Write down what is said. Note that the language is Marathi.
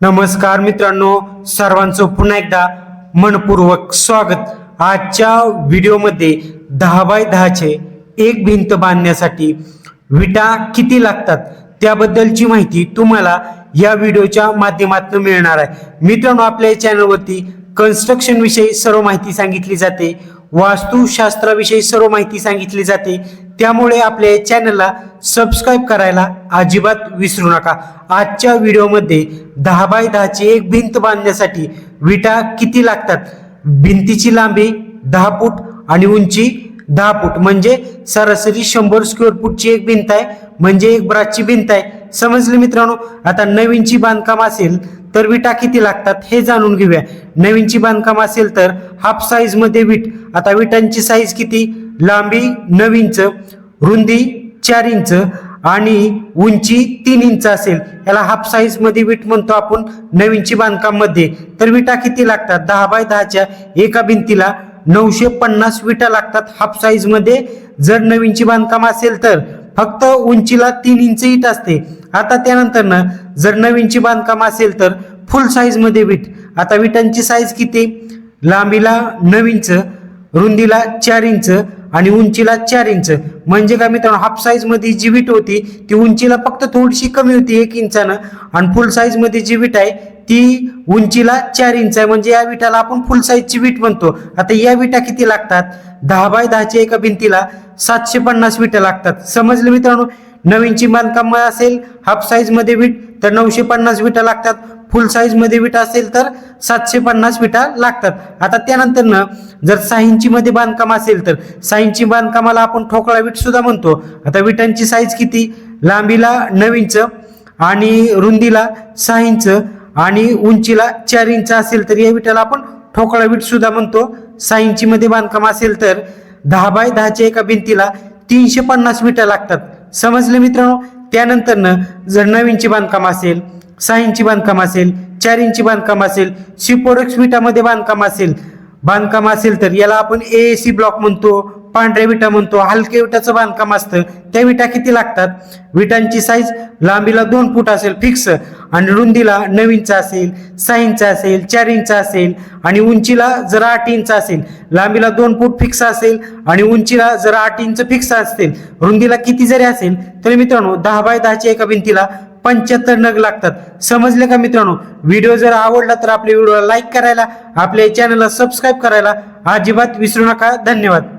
नमस्कार मित्रांनो सर्वांचं पुन्हा एकदा मनपूर्वक स्वागत. आजच्या व्हिडिओमध्ये दहा बाय दहाचे एक भिंत बांधण्यासाठी विटा किती लागतात त्याबद्दलची माहिती तुम्हाला या व्हिडिओच्या माध्यमातून मिळणार आहे. मित्रांनो आपल्या चॅनलवरती कन्स्ट्रक्शन विषयी सर्व माहिती सांगितली जाते. वास्तुशास्त्राविषयी सर्व माहिती सांगितली जाते. त्यामुळे आपल्या या चॅनलला सबस्क्राईब करायला अजिबात विसरू नका. आजच्या व्हिडिओमध्ये दहा बाय दहाची एक भिंत बांधण्यासाठी विटा किती लागतात? भिंतीची लांबी दहा फूट आणि उंची दहा फूट. म्हणजे सरासरी शंभर स्क्वेअर फूटची एक भिंत आहे. म्हणजे एक ब्राची भिंत आहे. समजले मित्रांनो? आता नवीनची बांधकाम असेल तर विटा किती लागतात हे जाणून घेऊया. नवीनची बांधकाम असेल तर हाफ साईजमध्ये विट. आता विटांची साईज किती? लांबी नऊ इंच रुंदी चार इंच आणि उंची तीन इंच असेल. याला हाफ साईजमध्ये विट म्हणतो आपण नवीनची बांधकाममध्ये तर विटा किती लागतात? दहा बाय दहाच्या एका भिंतीला नऊशे पन्नास विटा लागतात हाफ साईजमध्ये जर नवीनची बांधकाम असेल तर फक्त उंचीला तीन इंच इट असते. आता त्यानंतर ना जर नवीनची बांधकाम असेल तर फुल साईजमध्ये विट. आता विटांची साईज किती? लांबीला नऊ इंच रुंदीला चार इंच आणि उंचीला चार इंच. म्हणजे काय मित्रांनो हाफ साईजमध्ये जी विट होती ती उंचीला फक्त थोडीशी कमी होती एक इंचानं. आणि फुल साईजमध्ये जी विट आहे ती उंचीला चार इंच आहे. म्हणजे या विटाला आपण फुल साईजची विट म्हणतो. आता या विटा किती लागतात? दहा बाय दहाच्या एका भिंतीला सातशे पन्नास विटा लागतात. समजलं मित्रांनो? नवीनची बांधकाम असेल हाफ साईजमध्ये तर नऊशे पन्नास विटा लागतात. फुल साईजमध्ये विटा असेल तर सातशे पन्नास विटा लागतात. आता त्यानंतर जर सहा इंची मध्ये बांधकाम असेल तर सहा इंची बांधकामाला आपण ठोकळा वीट सुद्धा म्हणतो. आता विटांची साईज किती? लांबीला नऊ इंच आणि रुंदीला सहा इंच आणि उंचीला चार इंच असेल तर या विटाला आपण ठोकळा विट सुद्धा म्हणतो. सहा इंची मध्ये बांधकाम असेल तर दहा बाय दहाच्या एका भिंतीला तीनशे पन्नास विटा लागतात. समजले मित्रांनो? त्यानंतर न जर नवीनची बांधकाम असेल सहा इंची बांधकाम असेल चार इंची बांधकाम असेल सिपोरक्स विटामध्ये बांधकाम असेल बांधकाम असेल तर याला आपण ए सी ब्लॉक म्हणतो पांढऱ्या विटा म्हणतो हलक्या विटाचं बांधकाम असतं. त्या विटा किती लागतात? विटांची साईज लांबीला दोन फूट असेल फिक्स आणि रुंदीला नऊ इंच असेल सहा इंच असेल चार इंच असेल आणि उंचीला जर आठ इंच असेल. लांबीला दोन फूट फिक्स असेल आणि उंचीला जर आठ इंच फिक्स असेल. रुंदीला किती जरी असेल तरी मित्रांनो दहा बाय दहाच्या एका भिंतीला पंच्याहत्तर नग लागतात. समजले का मित्रांनो? व्हिडिओ जर आवडला तर आपल्या व्हिडिओला लाईक करायला आपल्या चॅनलला सबस्क्राईब करायला अजिबात विसरू नका. धन्यवाद.